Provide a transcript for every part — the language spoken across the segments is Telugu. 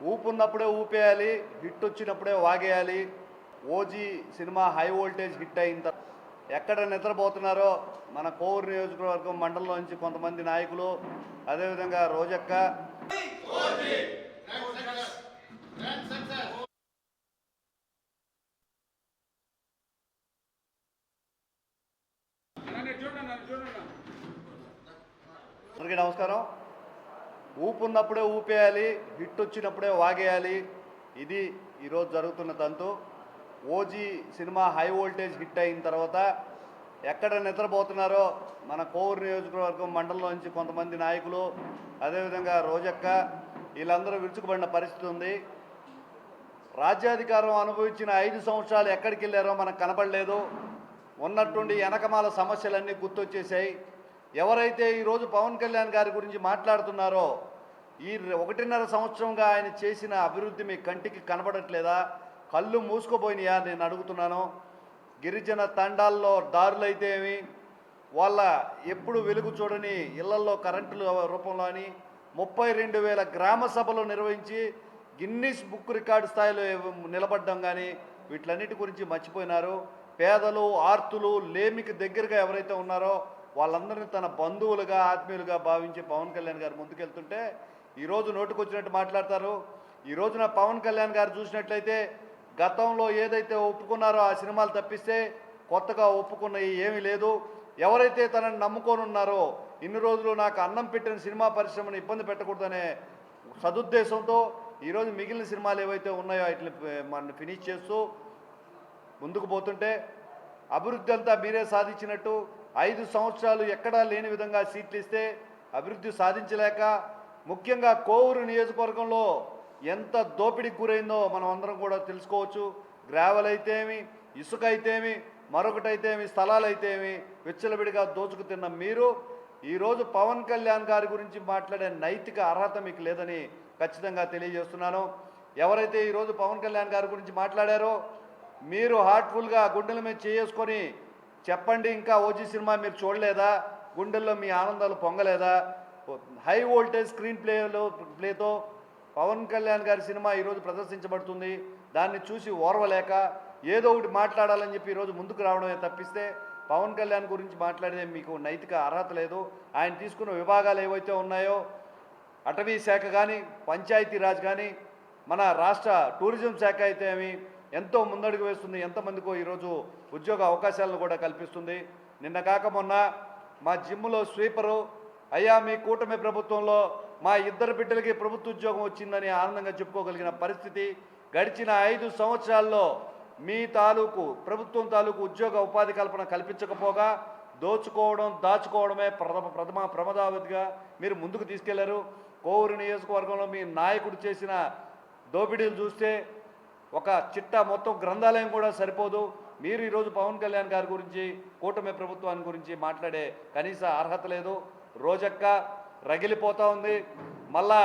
ఊపు ఉన్నప్పుడే ఊపేయాలి హిట్ వచ్చినప్పుడే వాగేయాలి. OG cinema high voltage hit అయిన ఎక్కడ నిద్రపోతున్నారో మన కోవూరు నియోజకవర్గం మండలంలో నుంచి కొంతమంది నాయకులు అదేవిధంగా రోజక్క. అందరికీ నమస్కారం. ఊపు ఉన్నప్పుడే ఊపేయాలి హిట్ వచ్చినప్పుడే వాగేయాలి. ఇది ఈరోజు జరుగుతున్న తంతు. OG cinema high voltage hit అయిన తర్వాత ఎక్కడ నిద్రపోతున్నారో మన కోవూరు నియోజకవర్గం మండలంలో నుంచి కొంతమంది నాయకులు అదేవిధంగా రోజక్క వీళ్ళందరూ విరుచుకుపడిన పరిస్థితి ఉంది. రాజ్యాధికారం అనుభవించిన ఐదు సంవత్సరాలు ఎక్కడికి వెళ్ళారో మనకు కనపడలేదు ఉన్నట్టుండి వెనకమాల సమస్యలన్నీ గుర్తొచ్చేసాయి ఎవరైతే ఈరోజు పవన్ కళ్యాణ్ గారి గురించి మాట్లాడుతున్నారో ఈ ఒకటిన్నర సంవత్సరంగా ఆయన చేసిన అభివృద్ధి మీ కంటికి కనబడట్లేదా? కళ్ళు మూసుకుపోయినాయా నేను అడుగుతున్నాను. గిరిజన తండాల్లో దారులైతే ఏమి? వాళ్ళ ఎప్పుడు వెలుగు చూడని ఇళ్ళల్లో కరెంటుల రూపంలో అని ముప్పై రెండు వేల గ్రామ సభలు నిర్వహించి గిన్నిస్ బుక్ రికార్డు స్థాయిలో నిలబడ్డం కానీ వీటిలన్నిటి గురించి మర్చిపోయినారు. పేదలు ఆర్తులు లేమికి దగ్గరగా ఎవరైతే ఉన్నారో వాళ్ళందరినీ తన బంధువులుగా ఆత్మీయులుగా భావించి పవన్ కళ్యాణ్ గారు ముందుకెళ్తుంటే ఈరోజు నోటుకొచ్చినట్టు మాట్లాడతారు. ఈ రోజున పవన్ కళ్యాణ్ గారు చూసినట్లయితే గతంలో ఏదైతే ఒప్పుకున్నారో ఆ సినిమాలు తప్పిస్తే కొత్తగా ఒప్పుకున్నవి ఏమీ లేదు. ఎవరైతే తనని నమ్ముకొని ఉన్నారో ఇన్ని రోజులు నాకు అన్నం పెట్టిన సినిమా పరిశ్రమను ఇబ్బంది పెట్టకూడదనే సదుద్దేశంతో ఈరోజు మిగిలిన సినిమాలు ఏవైతే ఉన్నాయో వాటిని మన ఫినిష్ చేస్తూ ముందుకు పోతుంటే అభివృద్ధి అంతా మీరే సాధించినట్టు ఐదు సంవత్సరాలు ఎక్కడా లేని విధంగా సీట్లు ఇస్తే అభివృద్ధి సాధించలేక ముఖ్యంగా కోవూరు నియోజకవర్గంలో ఎంత దోపిడీకి గురైందో మనం అందరం కూడా తెలుసుకోవచ్చు. గ్రావెల్ అయితేమి ఇసుక అయితేమి మరొకటైతేమి స్థలాలు అయితేమి విచ్చలవిడిగా దోచుకు తిన్న మీరు ఈరోజు పవన్ కళ్యాణ్ గారి గురించి మాట్లాడే నైతిక అర్హత మీకు లేదని ఖచ్చితంగా తెలియజేస్తున్నాను. ఎవరైతే ఈరోజు పవన్ కళ్యాణ్ గారి గురించి మాట్లాడారో మీరు హార్ట్ఫుల్గా గుండెల మీద చేసుకొని చెప్పండి ఇంకా ఓజీ సినిమా మీరు చూడలేదా? గుండెల్లో మీ ఆనందాలు పొంగలేదా? హై వోల్టేజ్ స్క్రీన్ ప్లేలో ప్లేతో పవన్ కళ్యాణ్ గారి సినిమా ఈరోజు ప్రదర్శించబడుతుంది. దాన్ని చూసి ఓర్వలేక ఏదో ఒకటి మాట్లాడాలని చెప్పి ఈరోజు ముందుకు రావడమే తప్పిస్తే పవన్ కళ్యాణ్ గురించి మాట్లాడితే మీకు నైతిక అర్హత లేదు. ఆయన తీసుకున్న విభాగాలు ఏవైతే ఉన్నాయో అటవీ శాఖ కానీ పంచాయతీరాజ్ కానీ మన రాష్ట్ర టూరిజం శాఖ అయితే ఏమి ఎంతో ముందడుగు వేస్తుంది ఎంతమందికో ఈరోజు ఉద్యోగ అవకాశాలను కూడా కల్పిస్తుంది. నిన్న కాక మొన్న మా జిమ్లో స్వీపరు అయ్యా మీ కూటమి ప్రభుత్వంలో మా ఇద్దరు బిడ్డలకి ప్రభుత్వ ఉద్యోగం వచ్చిందని ఆనందంగా చెప్పుకోగలిగిన పరిస్థితి. గడిచిన ఐదు సంవత్సరాల్లో మీ తాలూకు ప్రభుత్వం తాలూకు ఉద్యోగ ఉపాధి కల్పన కల్పించకపోగా దోచుకోవడం దాచుకోవడమే ప్రథమ ప్రథమ ప్రమదావధిగా మీరు ముందుకు తీసుకెళ్ళారు. కోవూరు నియోజకవర్గంలో మీ నాయకుడు చేసిన దోపిడీలు చూస్తే ఒక చిట్ట మొత్తం గ్రంథాలయం కూడా సరిపోదు. మీరు ఈరోజు పవన్ కళ్యాణ్ గారి గురించి కూటమి ప్రభుత్వాన్ని గురించి మాట్లాడే కనీస అర్హత లేదు. రోజక్క రగిలిపోతూ ఉంది. మళ్ళా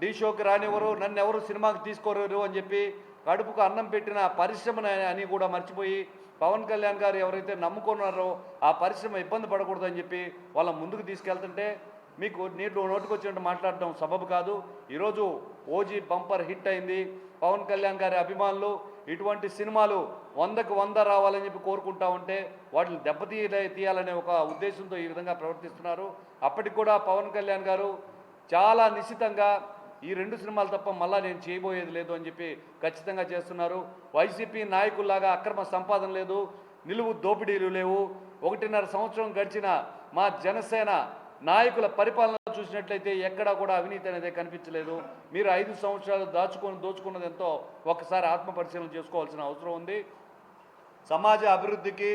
డీ షోకి రానివ్వరు నన్ను ఎవరు సినిమాకి తీసుకోరు అని చెప్పి కడుపుకు అన్నం పెట్టిన పరిశ్రమని అని కూడా మర్చిపోయి పవన్ కళ్యాణ్ గారు ఎవరైతే నమ్ముకున్నారో ఆ పరిశ్రమ ఇబ్బంది పడకూడదని చెప్పి వాళ్ళ ముందుకు తీసుకెళ్తుంటే మీకు నీటి నోటుకొచ్చినట్టు మాట్లాడడం సబబు కాదు. ఈరోజు ఓజీ బంపర్ హిట్ అయింది. పవన్ కళ్యాణ్ గారి అభిమానులు ఇటువంటి సినిమాలు వందకు వంద రావాలని చెప్పి కోరుకుంటా ఉంటే వాటిని దెబ్బతీయ తీయాలనే ఒక ఉద్దేశంతో ఈ విధంగా ప్రవర్తిస్తున్నారు. అప్పటికి కూడా పవన్ కళ్యాణ్ గారు చాలా నిశ్చితంగా ఈ రెండు సినిమాలు తప్ప మళ్ళా నేను చేయబోయేది లేదు అని చెప్పి ఖచ్చితంగా చేస్తున్నారు. వైసీపీ నాయకుల్లాగా అక్రమ సంపాదన లేదు నిలువు దోపిడీలు లేవు. ఒకటిన్నర సంవత్సరం గడిచిన మా జనసేన నాయకుల పరిపాలన చూసినట్లయితే ఎక్కడా కూడా అవినీతి అనేది కనిపించలేదు. మీరు ఐదు సంవత్సరాలు దాచుకొని దోచుకున్నది ఎంతో ఒకసారి ఆత్మ పరిశీలన చేసుకోవాల్సిన అవసరం ఉంది. సమాజ అభివృద్ధికి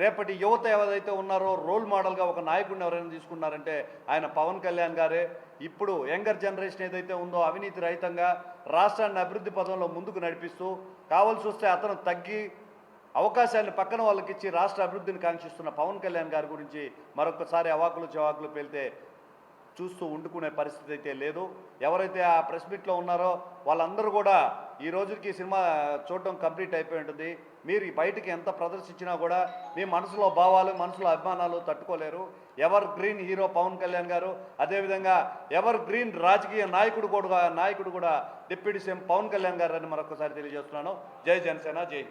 రేపటి యువత ఎవరైతే ఉన్నారో రోల్ మోడల్గా ఒక నాయకుడిని ఎవరైనా తీసుకున్నారంటే ఆయన పవన్ కళ్యాణ్ గారే. ఇప్పుడు యంగర్ జనరేషన్ ఏదైతే ఉందో అవినీతి రహితంగా రాష్ట్రాన్ని అభివృద్ధి పదంలో ముందుకు నడిపిస్తూ కావాల్సి వస్తే అతను తగ్గి అవకాశాన్ని పక్కన వాళ్ళకి ఇచ్చి రాష్ట్ర అభివృద్ధిని కాంక్షిస్తున్న పవన్ కళ్యాణ్ గారి గురించి మరొకసారి అవాకులు చవాకులు పేలితే చూస్తూ ఉండుకునే పరిస్థితి అయితే లేదు. ఎవరైతే ఆ ప్రెస్ మీట్లో ఉన్నారో వాళ్ళందరూ కూడా ఈ రోజుకి సినిమా చూడడం కంప్లీట్ అయిపోయి ఉంటుంది. మీరు బయటికి ఎంత ప్రదర్శించినా కూడా మీ మనసులో భావాలు మనసులో అభిమానాలు తట్టుకోలేరు. Evergreen hero Pawan Kalyan garu అదేవిధంగా ఎవర్ గ్రీన్ రాజకీయ నాయకుడు కూడా నాయకుడు కూడా డిప్యూటీ సీఎం పవన్ కళ్యాణ్ గారు అని మరొకసారి తెలియజేస్తున్నాను. జై జనసేన జై